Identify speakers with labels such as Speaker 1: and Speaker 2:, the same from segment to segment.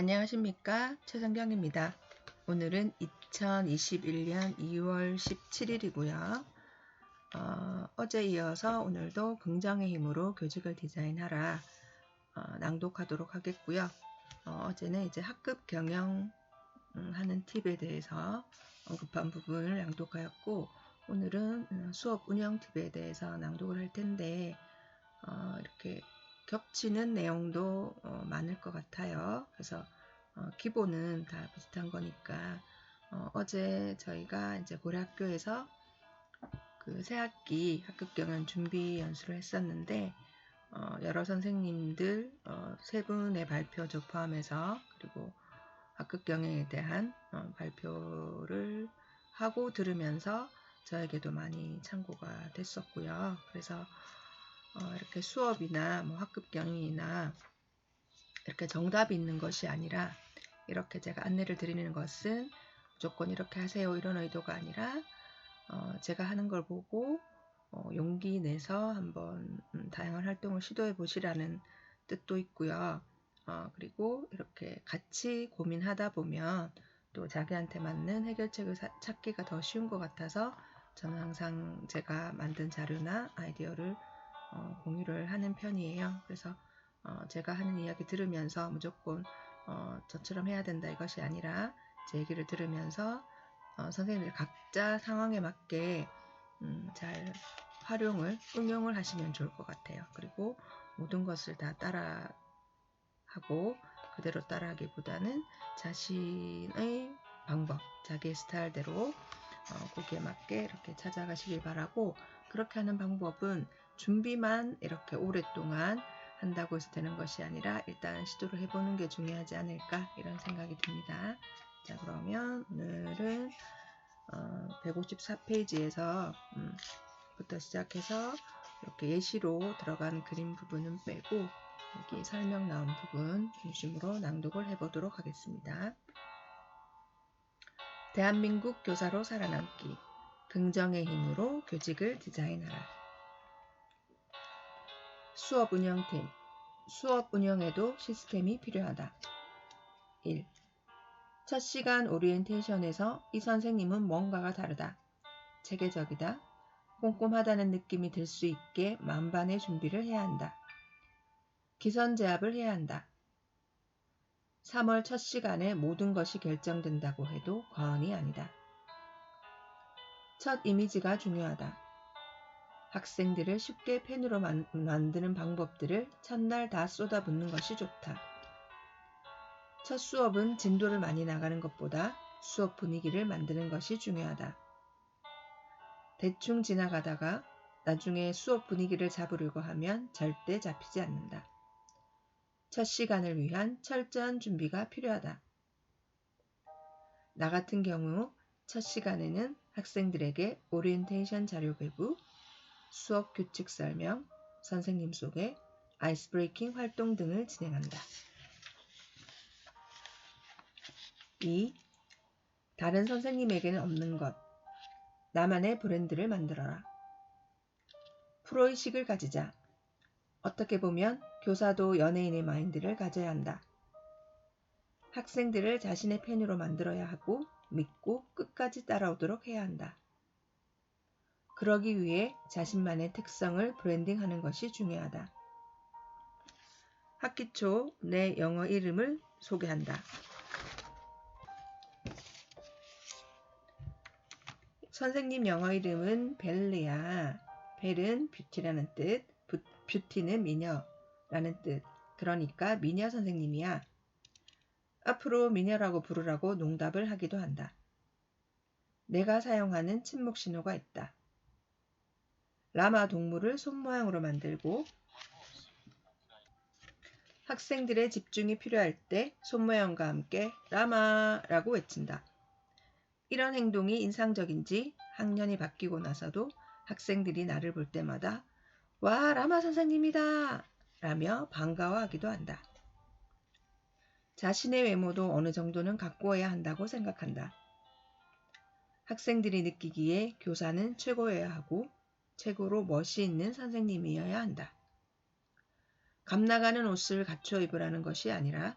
Speaker 1: 안녕하십니까 최성경입니다. 오늘은 2021년 2월 17일이고요. 어, 제 이어서 오늘도 긍정의 힘으로 교직을 디자인하라 어, 낭독하도록 하겠고요. 어, 제는 이제 학급 경영 음, 하는 팁에 대해서 언급한 부분을 낭독하였고 오늘은 음, 수업 운영 팁에 대해서 낭독을 할 텐데 어, 이렇게 겹치는 내용도 어, 많을 것 같아요. 그래서 어, 기본은 다 비슷한 거니까 어, 제 저희가 이제 고려학교에서 그 새학기 학급 경연 준비 연수를 했었는데 어, 여러 선생님들 어, 세 분의 발표 저 포함해서 그리고 학급 경영에 대한 어, 발표를 하고 들으면서 저에게도 많이 참고가 됐었고요. 그래서 어, 이렇게 수업이나 뭐 학급 경영이나 이렇게 정답이 있는 것이 아니라 이렇게 제가 안내를 드리는 것은 무조건 이렇게 하세요 이런 의도가 아니라 어, 제가 하는 걸 보고 어, 용기 내서 한번 음, 다양한 활동을 시도해 보시라는 뜻도 있고요. 어, 그리고 이렇게 같이 고민하다 보면 또 자기한테 맞는 해결책을 사, 찾기가 더 쉬운 것 같아서 저는 항상 제가 만든 자료나 아이디어를 어, 공유를 하는 편이에요. 그래서 어, 제가 하는 이야기 들으면서 무조건 어, 저처럼 해야 된다 이것이 아니라 제 얘기를 들으면서 어, 선생님들 각자 상황에 맞게 음, 잘 활용을 응용을 하시면 좋을 것 같아요. 그리고 모든 것을 다 따라 하고 그대로 따라하기보다는 자신의 방법, 자기의 스타일대로 어, 거기에 맞게 이렇게 찾아가시길 바라고 그렇게 하는 방법은 준비만 이렇게 오랫동안 한다고 해서 되는 것이 아니라 일단 시도를 해보는 게 중요하지 않을까 이런 생각이 듭니다. 자 그러면 오늘은 어, 154페이지에서 음, 부터 시작해서 이렇게 예시로 들어간 그림 부분은 빼고 여기 설명 나온 부분 중심으로 낭독을 해보도록 하겠습니다. 대한민국 교사로 살아남기 긍정의 힘으로 교직을 디자인하라 수업 운영팀 수업 운영에도 시스템이 필요하다. 1. 첫 시간 오리엔테이션에서 이 선생님은 뭔가가 다르다. 체계적이다. 꼼꼼하다는 느낌이 들 수 있게 만반의 준비를 해야 한다. 기선제압을 해야 한다. 3월 첫 시간에 모든 것이 결정된다고 해도 과언이 아니다. 첫 이미지가 중요하다. 학생들을 쉽게 펜으로 만, 만드는 방법들을 첫날 다 쏟아붓는 것이 좋다. 첫 수업은 진도를 많이 나가는 것보다 수업 분위기를 만드는 것이 중요하다. 대충 지나가다가 나중에 수업 분위기를 잡으려고 하면 절대 잡히지 않는다. 첫 시간을 위한 철저한 준비가 필요하다. 나 같은 경우 첫 시간에는 학생들에게 오리엔테이션 자료 배부, 수업 규칙 설명, 선생님 소개, 아이스 브레이킹 활동 등을 진행한다. 2. 다른 선생님에게는 없는 것. 나만의 브랜드를 만들어라. 프로의식을 가지자. 어떻게 보면 교사도 연예인의 마인드를 가져야 한다. 학생들을 자신의 팬으로 만들어야 하고 믿고 끝까지 따라오도록 해야 한다. 그러기 위해 자신만의 특성을 브랜딩하는 것이 중요하다. 학기 초 내 영어 이름을 소개한다. 선생님 영어 이름은 벨리야. 벨은 뷰티라는 뜻, 뷰티는 미녀 라는 뜻. 그러니까 미녀 선생님이야. 앞으로 미녀라고 부르라고 농답을 하기도 한다. 내가 사용하는 침묵 신호가 있다. 라마 동물을 손 모양으로 만들고 학생들의 집중이 필요할 때 손모양과 함께 라마라고 외친다. 이런 행동이 인상적인지 학년이 바뀌고 나서도 학생들이 나를 볼 때마다 와, 라마 선생님이다! 라며 반가워하기도 한다. 자신의 외모도 어느 정도는 가꾸어야 한다고 생각한다. 학생들이 느끼기에 교사는 최고여야 하고 최고로 멋이 있는 선생님이어야 한다. 감나가는 옷을 갖춰 입으라는 것이 아니라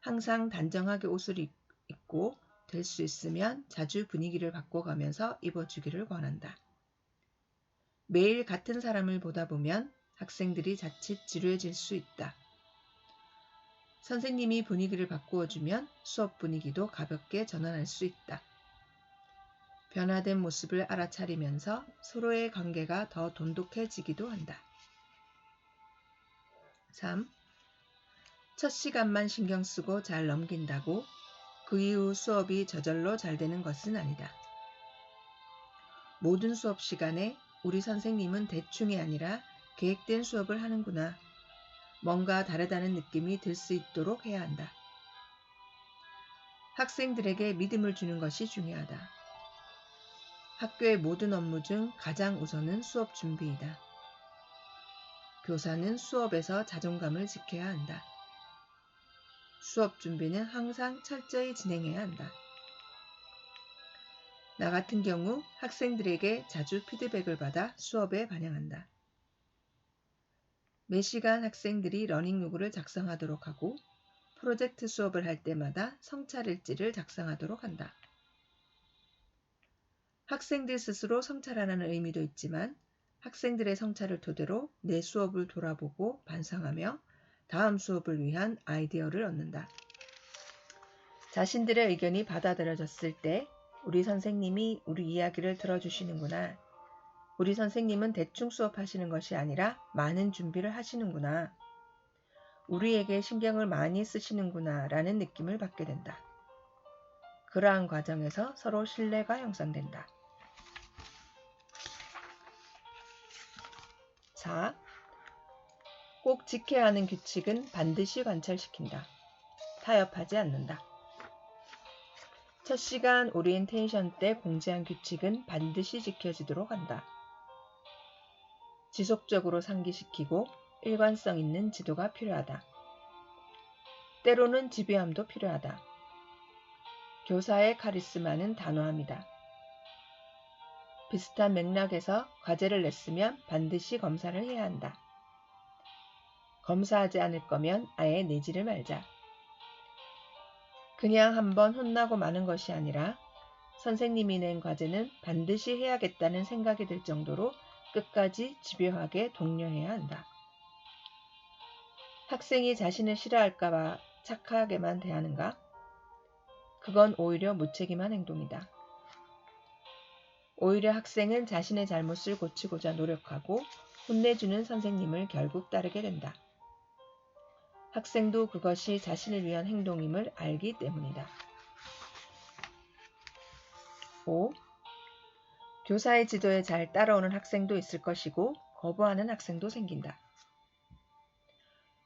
Speaker 1: 항상 단정하게 옷을 입- 입고 될 수 있으면 자주 분위기를 바꿔가면서 입어주기를 권한다. 매일 같은 사람을 보다 보면 학생들이 자칫 지루해질 수 있다. 선생님이 분위기를 바꾸어주면 수업 분위기도 가볍게 전환할 수 있다. 변화된 모습을 알아차리면서 서로의 관계가 더 돈독해지기도 한다. 3. 첫 시간만 신경 쓰고 잘 넘긴다고 그 이후 수업이 저절로 잘 되는 것은 아니다. 모든 수업 시간에 우리 선생님은 대충이 아니라 계획된 수업을 하는구나. 뭔가 다르다는 느낌이 들 수 있도록 해야 한다. 학생들에게 믿음을 주는 것이 중요하다. 학교의 모든 업무 중 가장 우선은 수업 준비이다. 교사는 수업에서 자존감을 지켜야 한다. 수업 준비는 항상 철저히 진행해야 한다. 나 같은 경우 학생들에게 자주 피드백을 받아 수업에 반영한다. 매 시간 학생들이 러닝 로그를 작성하도록 하고 프로젝트 수업을 할 때마다 성찰일지를 작성하도록 한다. 학생들 스스로 성찰하라는 의미도 있지만 학생들의 성찰을 토대로 내 수업을 돌아보고 반성하며 다음 수업을 위한 아이디어를 얻는다. 자신들의 의견이 받아들여졌을 때 우리 선생님이 우리 이야기를 들어주시는구나. 우리 선생님은 대충 수업하시는 것이 아니라 많은 준비를 하시는구나. 우리에게 신경을 많이 쓰시는구나 라는 느낌을 받게 된다. 그러한 과정에서 서로 신뢰가 형성된다. 4. 꼭 지켜야 하는 규칙은 반드시 관철시킨다. 타협하지 않는다. 첫 시간 오리엔테이션 때 공지한 규칙은 반드시 지켜지도록 한다. 지속적으로 상기시키고 일관성 있는 지도가 필요하다. 때로는 지배함도 필요하다. 교사의 카리스마는 단호함이다. 비슷한 맥락에서 과제를 냈으면 반드시 검사를 해야 한다. 검사하지 않을 거면 아예 내지를 말자. 그냥 한번 혼나고 마는 것이 아니라 선생님이 낸 과제는 반드시 해야겠다는 생각이 들 정도로 끝까지 집요하게 독려해야 한다. 학생이 자신을 싫어할까봐 착하게만 대하는가? 그건 오히려 무책임한 행동이다. 오히려 학생은 자신의 잘못을 고치고자 노력하고 혼내주는 선생님을 결국 따르게 된다. 학생도 그것이 자신을 위한 행동임을 알기 때문이다. 5. 교사의 지도에 잘 따라오는 학생도 있을 것이고 거부하는 학생도 생긴다.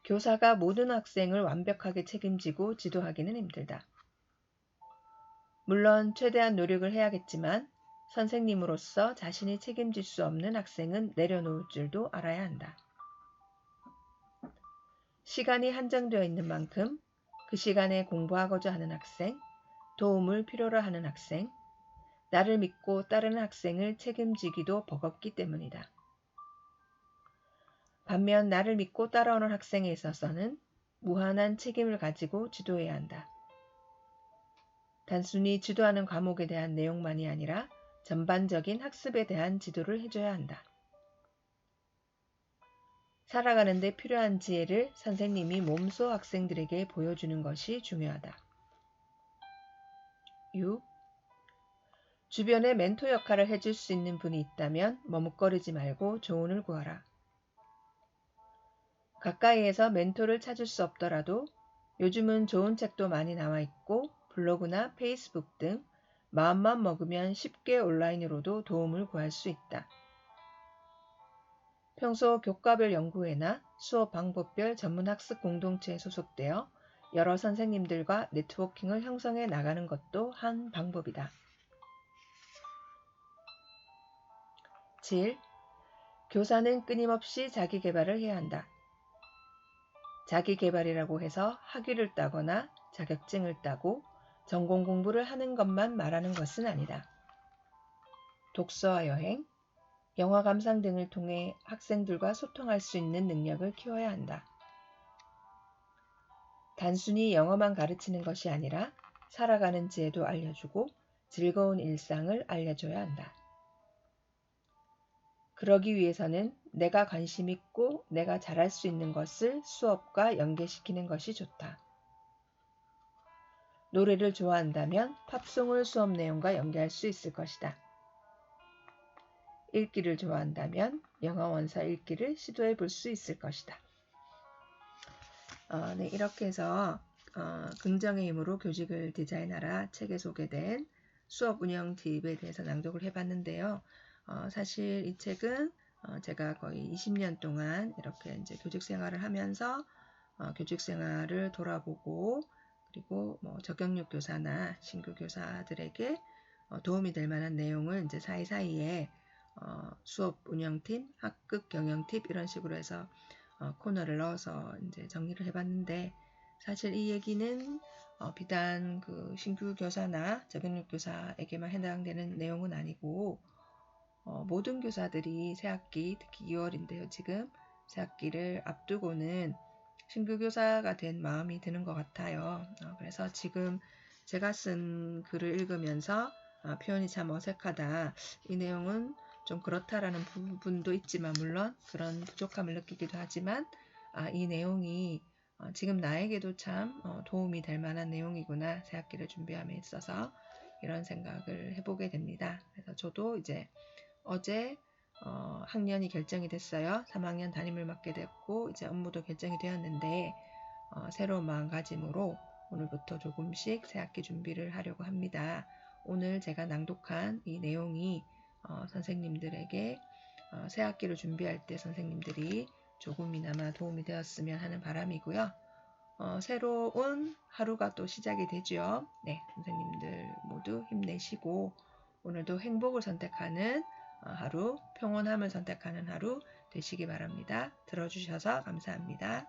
Speaker 1: 교사가 모든 학생을 완벽하게 책임지고 지도하기는 힘들다. 물론 최대한 노력을 해야겠지만 선생님으로서 자신이 책임질 수 없는 학생은 내려놓을 줄도 알아야 한다. 시간이 한정되어 있는 만큼 그 시간에 공부하고자 하는 학생, 도움을 필요로 하는 학생, 나를 믿고 따르는 학생을 책임지기도 버겁기 때문이다. 반면 나를 믿고 따라오는 학생에 있어서는 무한한 책임을 가지고 지도해야 한다. 단순히 지도하는 과목에 대한 내용만이 아니라 전반적인 학습에 대한 지도를 해줘야 한다. 살아가는데 필요한 지혜를 선생님이 몸소 학생들에게 보여주는 것이 중요하다. 6. 주변에 멘토 역할을 해줄 수 있는 분이 있다면 머뭇거리지 말고 조언을 구하라. 가까이에서 멘토를 찾을 수 없더라도 요즘은 좋은 책도 많이 나와 있고 블로그나 페이스북 등 마음만 먹으면 쉽게 온라인으로도 도움을 구할 수 있다. 평소 교과별 연구회나 수업 방법별 전문학습 공동체에 소속되어 여러 선생님들과 네트워킹을 형성해 나가는 것도 한 방법이다. 7. 교사는 끊임없이 자기 개발을 해야 한다. 자기 개발이라고 해서 학위를 따거나 자격증을 따고 전공 공부를 하는 것만 말하는 것은 아니다. 독서와 여행, 영화 감상 등을 통해 학생들과 소통할 수 있는 능력을 키워야 한다. 단순히 영어만 가르치는 것이 아니라 살아가는 지혜도 알려주고 즐거운 일상을 알려줘야 한다. 그러기 위해서는 내가 관심 있고 내가 잘할 수 있는 것을 수업과 연계시키는 것이 좋다. 노래를 좋아한다면 팝송을 수업 내용과 연계할 수 있을 것이다. 읽기를 좋아한다면 영어 원서 읽기를 시도해 볼 수 있을 것이다. 어, 네, 이렇게 해서 어, 긍정의 힘으로 교직을 디자인하라 책에 소개된 수업 운영 팁에 대해서 낭독을 해봤는데요. 어, 사실 이 책은 어, 제가 거의 20년 동안 이렇게 이제 교직 생활을 하면서 어, 교직 생활을 돌아보고 그리고 뭐 적용육 교사나 신규 교사들에게 어, 도움이 될 만한 내용을 이제 사이사이에 어, 수업 운영팀, 학급 경영 팁 이런 식으로 해서 어, 코너를 넣어서 이제 정리를 해봤는데 사실 이 얘기는 어, 비단 그 신규 교사나 적용육 교사에게만 해당되는 내용은 아니고 어, 모든 교사들이 새학기 특히 2월인데요 지금 새학기를 앞두고는 신규 교사가 된 마음이 드는 것 같아요. 어, 그래서 지금 제가 쓴 글을 읽으면서 아, 표현이 참 어색하다. 이 내용은 좀 그렇다라는 부분도 있지만 물론 그런 부족함을 느끼기도 하지만 아, 이 내용이 어, 지금 나에게도 참 어, 도움이 될 만한 내용이구나 새학기를 준비함에 있어서 이런 생각을 해보게 됩니다. 그래서 저도 이제 어제 어, 학년이 결정이 됐어요. 3학년 담임을 맡게 됐고 이제 업무도 결정이 되었는데 어, 새로운 마음가짐으로 오늘부터 조금씩 새학기 준비를 하려고 합니다. 오늘 제가 낭독한 이 내용이 어, 선생님들에게 어, 새학기를 준비할 때 선생님들이 조금이나마 도움이 되었으면 하는 바람이고요. 어, 새로운 하루가 또 시작이 되죠. 네, 선생님들 모두 힘내시고 오늘도 행복을 선택하는 어, 하루, 평온함을 선택하는 하루 되시기 바랍니다. 들어주셔서 감사합니다.